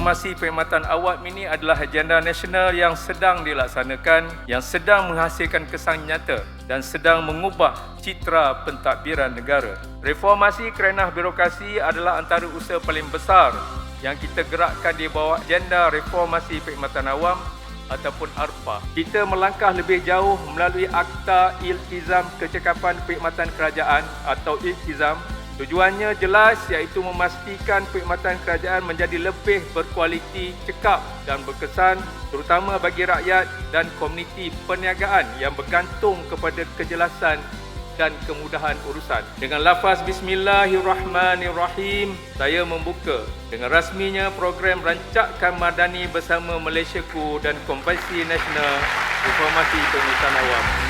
reformasi perkhidmatan awam ini adalah agenda nasional yang sedang dilaksanakan, yang sedang menghasilkan kesan nyata dan sedang mengubah citra pentadbiran negara. Reformasi kerenah birokrasi adalah antara usaha paling besar yang kita gerakkan di bawah agenda reformasi perkhidmatan awam ataupun ARPA. Kita melangkah lebih jauh melalui Akta Iltizam Kecekapan Perkhidmatan Kerajaan atau Iltizam Tujuannya jelas iaitu memastikan perkhidmatan kerajaan menjadi lebih berkualiti, cekap dan berkesan terutama bagi rakyat dan komuniti perniagaan yang bergantung kepada kejelasan dan kemudahan urusan. Dengan lafaz Bismillahirrahmanirrahim, saya membuka dengan rasminya program Rancakan Madani bersama Malaysiaku dan Kompasi Nasional Informasi Pengurusan Awam.